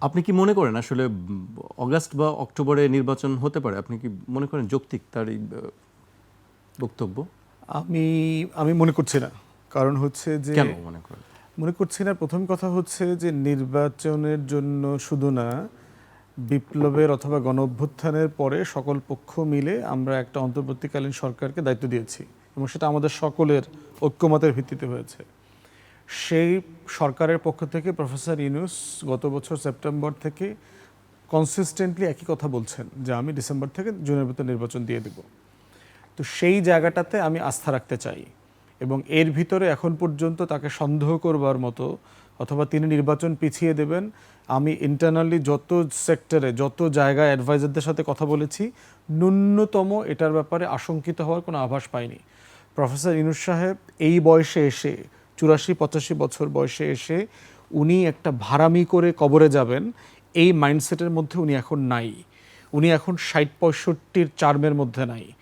আপনি কি মনে করেন আসলে অগাস্ট বা অক্টোবরে নির্বাচন হতে পারে? আপনি কি মনে করেন যৌক্তিক তার এই বক্তব্য? আমি আমি মনে করছি না। কারণ হচ্ছে যে কেন মনে করেন? মনে করছি না প্রথম কথা হচ্ছে যে নির্বাচনের জন্য শুধু না বিপ্লবের অথবা গণ অভ্যুত্থানের পরে সকল পক্ষ মিলে আমরা একটা অন্তর্বর্তীকালীন সরকারকে দায়িত্ব দিয়েছি এবং সেটা আমাদের সকলের ঐক্যমতের ভিত্তিতে হয়েছে। সেই সরকারের পক্ষ থেকে প্রফেসর ইউনুস গত বছর সেপ্টেম্বর থেকে কনসিস্টেন্টলি একই কথা বলছেন যে আমি ডিসেম্বর থেকে জুনের ভিতর নির্বাচন দিয়ে দেব। তো সেই জায়গাটাতে আমি আস্থা রাখতে চাই এবং এর ভিতরে এখন পর্যন্ত তাকে সন্দেহ করবার মতো অথবা তিনি নির্বাচন পিছিয়ে দেবেন, আমি ইন্টারনালি যত সেক্টরে যত জায়গায় অ্যাডভাইজারদের সাথে কথা বলেছি, ন্যূনতম এটার ব্যাপারে আশঙ্কিত হওয়ার কোনো আভাস পাইনি। প্রফেসর ইনুস সাহেব এই বয়সে এসে চুরাশি, পঁচাশি বছর বয়সে এসে উনি একটা ভাড়ামি করে কবরে যাবেন। এই মাইন্ডসেটের মধ্যে উনি এখন নাই। উনি এখন ষাট পঁয়ষট্টির চার্মের মধ্যে নাই।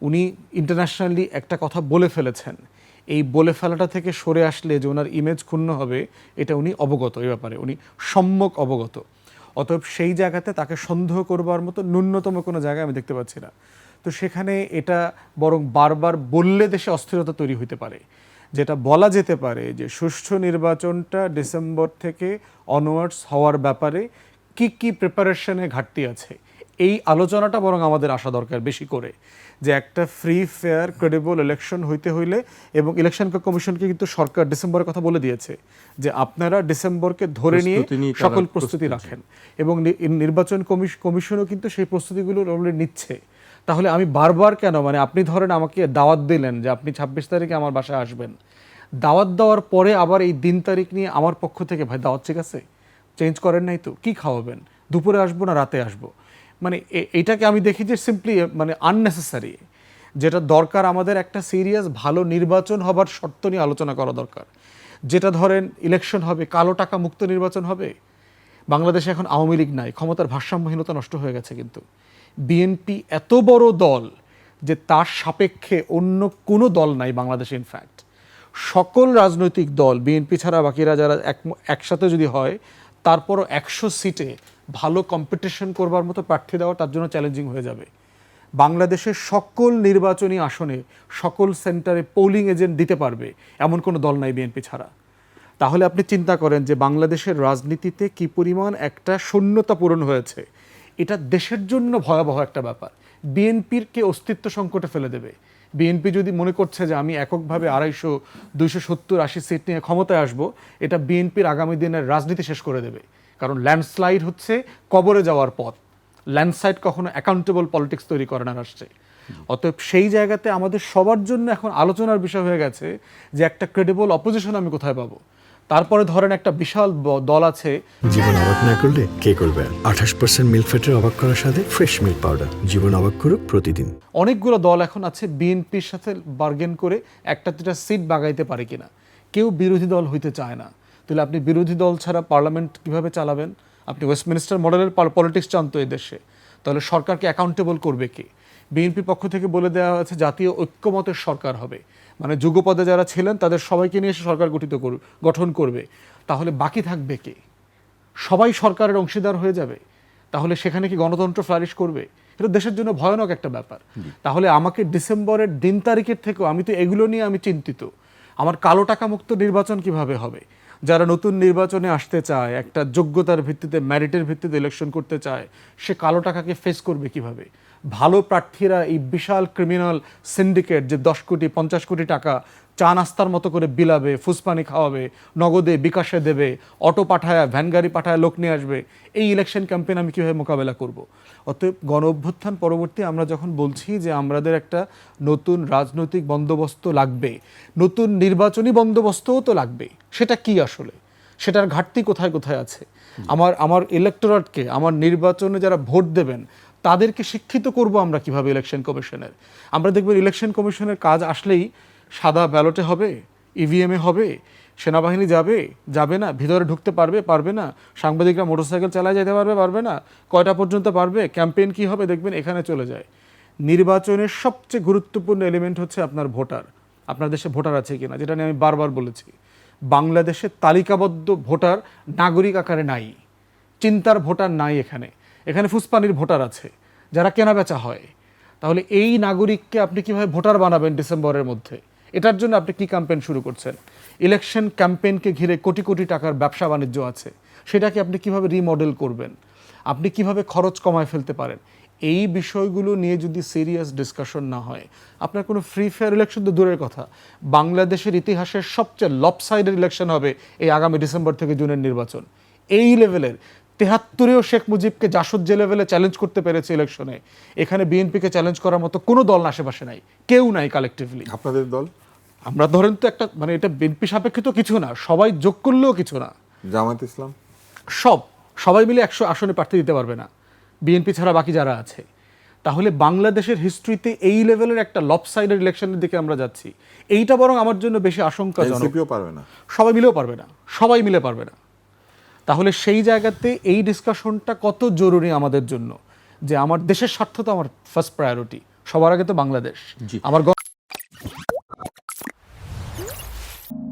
উনি ইন্টারন্যাশনালি একটা কথা বলে ফেলেছেন। এই বলে ফেলাটা থেকে সরে আসলে যে ওনার ইমেজ ক্ষুণ্ণ হবে, এটা উনি অবগত এই ব্যাপারে। উনি সম্যক অবগত। অতএব সেই জায়গাতে তাকে সন্দেহ করবার মতো ন্যূনতম কোনো জায়গায় আমি দেখতে পাচ্ছি না। তো সেখানে এটা বরং বারবার বললে দেশে অস্থিরতা তৈরি হতে পারে। যেটা বলা যেতে পারে যে সুষ্ঠু নির্বাচনটা ডিসেম্বর থেকে অনওয়ার্ডস হওয়ার ব্যাপারে কি কি প্রিপারেশনে ঘাটতি আছে? এই আলোচনাটা বরং আমাদের আসা দরকার বেশি করে যে একটা ফ্রি ফেয়ার ক্রেডিবল ইলেকশন হইতে হইলে এবং ইলেকশন কমিশনকে কিন্তু সরকার ডিসেম্বরের কথা বলে দিয়েছে যে আপনারা ডিসেম্বরকে ধরে নিয়ে সকল প্রস্তুতি রাখেন এবং নির্বাচন কমিশ- কমিশনও কিন্তু সেই প্রস্তুতিগুলো অলরেডি নিচ্ছে। তাহলে আমি বারবার কেন মানে আপনি ধরেন আমাকে দাওয়াত দিলেন যে আপনি ছাব্বিশ তারিখে আমার বাসায় আসবেন। দাওয়াত দেওয়ার পরে আবার এই দিন তারিখ নিয়ে আমার পক্ষ থেকে, ভাই, দাওয়াত ঠিক আছে? চেঞ্জ করেন নাই তো? কি খাওয়াবেন? দুপুরে আসব না রাতে আসব? মানে এটাকে আমি দেখি যে সিম্পলি মানে আননেসেসারি যেটা দরকার আমাদের একটা সিরিয়াস ভালো নির্বাচন হবার শর্ত নিয়ে আলোচনা করা দরকার। যেটা ধরেন ইলেকশন হবে, কালো টাকা মুক্ত নির্বাচন হবে। বাংলাদেশে এখন আওয়ামী লীগ নাই, ক্ষমতার ভারসাম্যহীনতা নষ্ট হয়ে গেছে কিন্তু। বিএনপি এত বড় দল যে তার সাপেক্ষে অন্য কোনো দল নাই বাংলাদেশে ইনফ্যাক্ট সকল রাজনৈতিক দল বিএনপি ছাড়া বাকিরা যারা এক, একসাথে যদি হয়, তারপরও একশো সিটে ভালো কম্পিটিশন করবার মতো প্রার্থী দেওয়া তার জন্য চ্যালেঞ্জিং হয়ে যাবে। বাংলাদেশের সকল নির্বাচনী আসনে সকল সেন্টারে পোলিং এজেন্ট দিতে পারবে, এমন কোনো দল নাই বিএনপি ছাড়া। তাহলে আপনি চিন্তা করেন যে বাংলাদেশের রাজনীতিতে কি পরিমাণ একটা শূন্যতা পূরণ হয়েছে। এটা দেশের জন্য ভয়াবহ একটা ব্যাপার। বিএনপির কে অস্তিত্ব সংকটে ফেলে দেবে। বিএনপি যদি মনে করছে যে আমি এককভাবে আড়াইশো, দুইশো সত্তর, আশি সিট নিয়ে ক্ষমতায় আসব, এটা বিএনপির আগামী দিনের রাজনীতি শেষ করে দেবে। কারণ ল্যান্ডস্লাইড হচ্ছে কবরে যাওয়ার পথ। ল্যান্ডস্লাইড কখনো অ্যাকাউন্টেবল পলিটিক্স তৈরি করে না রাষ্ট্রে। অতএব সেই জায়গাতে আমাদের সবার জন্য এখন আলোচনার বিষয় হয়ে গেছে যে একটা ক্রেডিবল অপোজিশন আমি কোথায় পাবো? তারপরে ধরেন একটা বিশাল দল আছে। জীবন অবাক না করলে কে করবে? আঠাশ পার্সেন্ট মিল্ক ফ্যাটের অবাক করার সাথে ফ্রেশ মিল্ক পাউডার জীবন অবাক করুক প্রতিদিন। অনেকগুলো দল এখন আছে বিএনপির সাথে বার্গেন করে একটা দুটা সিট বাগাইতে পারে কিনা। কেউ বিরোধী দল হইতে চায় না। তাহলে আপনি বিরোধী দল ছাড়া পার্লামেন্ট কীভাবে চালাবেন? আপনি ওয়েস্টমিনিস্টার মডেলের পলিটিক্স চান তো এই দেশে। তাহলে সরকারকে অ্যাকাউন্টেবল করবে কে? বিএনপির পক্ষ থেকে বলে দেওয়া হয়েছে জাতীয় ঐক্যমতের সরকার হবে। মানে যুগপদে যারা ছিলেন তাদের সবাইকে নিয়ে এসে সরকার গঠিত করবে গঠন করবে। তাহলে বাকি থাকবে কে? সবাই সরকারের অংশীদার হয়ে যাবে। তাহলে সেখানে কি গণতন্ত্র ফ্লারিশ করবে? এটা দেশের জন্য ভয়ানক একটা ব্যাপার। তাহলে আমাকে ডিসেম্বরের দিন তারিখের থেকেও আমি তো এগুলো নিয়ে আমি চিন্তিত। আমার কালো টাকা মুক্ত নির্বাচন কীভাবে হবে? যারা নতুন নির্বাচনে আসতে চায়, একটা যোগ্যতার ভিত্তিতে ম্যারিটের ভিত্তিতে ইলেকশন করতে চায়, সে কালো টাকাকে ফেস করবে কীভাবে? ভালো প্রার্থীরা এই বিশাল ক্রিমিনাল সিন্ডিকেট যে দশ কোটি, পঞ্চাশ কোটি টাকা চা নাস্তার মতো করে বিলাবে, ফুসপানি খাওয়াবে, নগদে বিকাশে দেবে, অটো পাঠায়, ভ্যান গাড়ি পাঠায়, লোক নিয়ে আসবে। এই ইলেকশন ক্যাম্পেইন আমি কীভাবে মোকাবেলা করব? অতএব গণ অভ্যুত্থান পরবর্তী আমরা যখন বলছি যে আমাদের একটা নতুন রাজনৈতিক বন্দোবস্ত লাগবে, নতুন নির্বাচনী বন্দোবস্তও তো লাগবে, সেটা কি আসলে? সেটার ঘাটতি কোথায় কোথায় আছে? আমার আমার ইলেকটোরেটকে আমার নির্বাচনে যারা ভোট দেবেন, তাদেরকে শিক্ষিত করব আমরা কীভাবে ইলেকশন কমিশনের আমরা দেখবেন ইলেকশন কমিশনের কাজ আসলেই সাদা ব্যালটে হবে ইভিএমে হবে, সেনাবাহিনী যাবে যাবে না, ভিতরে ঢুকতে পারবে পারবে না, সাংবাদিকরা মোটরসাইকেল চালায় যেতে পারবে পারবে না, কয়টা পর্যন্ত পারবে, ক্যাম্পেইন কি হবে দেখবেন এখানে চলে যায়। নির্বাচনের সবচেয়ে গুরুত্বপূর্ণ এলিমেন্ট হচ্ছে আপনার ভোটার, আপনার দেশে ভোটার আছে কিনা, যেটা নিয়ে আমি বারবার বলেছি। বাংলাদেশে তালিকাবদ্ধ ভোটার নাগরিক আকারে নাই, চিন্তার ভোটার নাই এখানে এখানে ফুসপানির ভোটার আছে, যারা কেনাবেচা হয়। তাহলে এই নাগরিককে আপনি কীভাবে ভোটার বানাবেন ডিসেম্বরের মধ্যে? এটার জন্য আপনি কি ক্যাম্পেইন শুরু করছেন? ইলেকশন ক্যাম্পেইনকে ঘিরে কোটি কোটি টাকার ব্যবসা বাণিজ্য আছে। সেটাকে আপনি কীভাবে রিমডেল করবেন? আপনি কীভাবে খরচ কমায় ফেলতে পারেন? এই বিষয়গুলো নিয়ে যদি সিরিয়াস ডিসকাশন না হয়, আপনার কোনো ফ্রি ফেয়ার ইলেকশন তো দূরের কথা। বাংলাদেশের ইতিহাসের সবচেয়ে লপসাইডের ইলেকশন হবে এই আগামী ডিসেম্বর থেকে জুনের নির্বাচন। এই লেভেলের তেহাত্তরেও শেখ মুজিবকে জাসদ যে লেভেলে চ্যালেঞ্জ করতে পেরেছে ইলেকশনে এখানে বিএনপিকে চ্যালেঞ্জ করার মতো কোনো দল আশেপাশে নাই। কেউ নাই কালেকটিভলি আপনাদের দল? আমরা ধরেন তো একটা মানে এটা বিএনপি সাপেক্ষে তো কিছু না সবাই যোগ করলেও কিছু না। জামাত ইসলাম? সব সবাই মিলে একশো আসনে প্রার্থী দিতে পারবে না। বিএনপি ছাড়া বাকি যারা আছে। তাহলে বাংলাদেশের হিস্ট্রিতে এই লেভেলের একটা লপসাইডের ইলেকশনের দিকে আমরা যাচ্ছি। এইটা বরং আমার জন্য বেশি আশঙ্কাজনক। পারবে না। সবাই মিলেও পারবে না। সবাই মিলে পারবে না। তাহলে সেই জায়গাতে এই ডিসকাশনটা কত জরুরি আমাদের জন্য যে আমার দেশের স্বার্থ তো আমার ফার্স্ট প্রায়োরিটি সবার আগে তো বাংলাদেশ। আমার